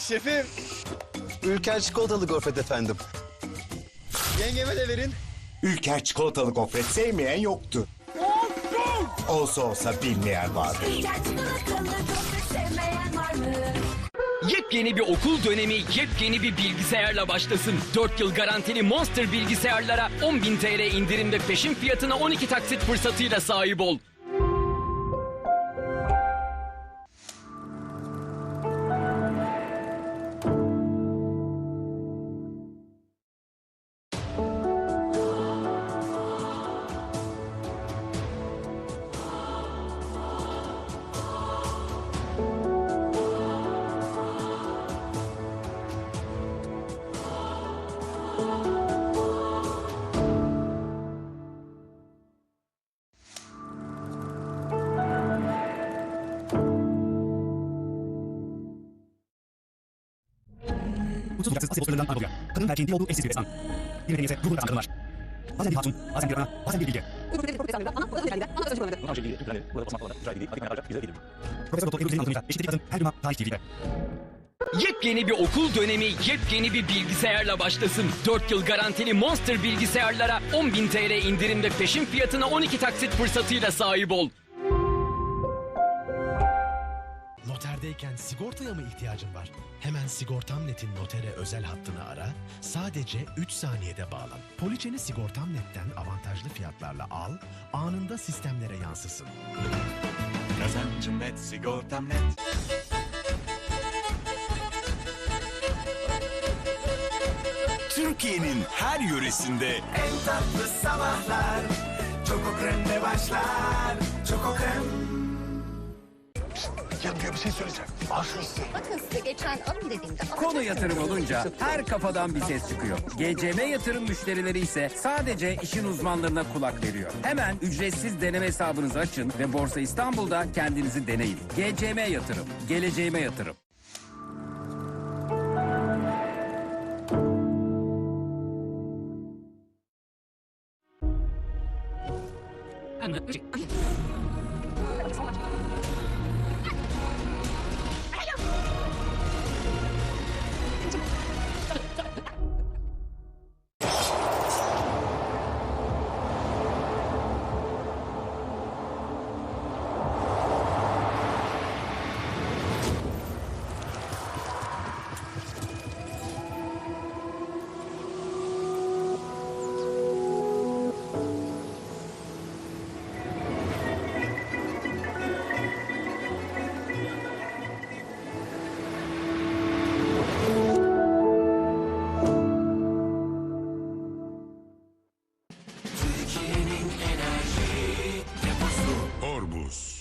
Şefim. Ülker çikolatalı gofret efendim. Yengeme de verin. Ülker çikolatalı gofret sevmeyen yoktu. Olsa olsa bilmeyen vardı. Ülker çikolatalı gofret sevmeyen var mı? Yepyeni bir okul dönemi yepyeni bir bilgisayarla başlasın. 4 yıl garantili Monster bilgisayarlara 10.000 TL indirim ve peşin fiyatına 12 taksit fırsatıyla sahip ol. Mutsuz bucaksız asit sınırlarından ayrılıyor. Kadın erkeğin değil olduğu eşsiz bir destan. Bir nedeni ise ruhunda sancıları var. Bazen bir hatun, bazen bir ana, bazen bir bilgi. Profesör Doktor Ebru Dilek'in anlatımıyla eşitlik kadın her duruma Taş TV'de. Yepyeni bir okul dönemi yepyeni bir bilgisayarla başlasın. 4 yıl garantili Monster bilgisayarlara 10.000 TL indirim ve peşin fiyatına 12 taksit fırsatıyla sahip ol. Noterdeyken sigortaya mı ihtiyacın var? Hemen Sigortam.net'in notere özel hattını ara, sadece 3 saniyede bağlan. Poliçeni Sigortam.net'ten avantajlı fiyatlarla al, anında sistemlere yansısın. Kazancım net, sigortam net. Türkiye'nin her yöresinde En tatlı sabahlar Çoko kremle başlar Çoko krem Bakın size geçen alın dediğimde Konu yatırım olunca her kafadan bir ses çıkıyor. GCM yatırım müşterileri ise sadece işin uzmanlarına kulak veriyor. Hemen ücretsiz deneme hesabınızı açın ve Borsa İstanbul'da kendinizi deneyin. GCM yatırım, geleceğime yatırım. Deus.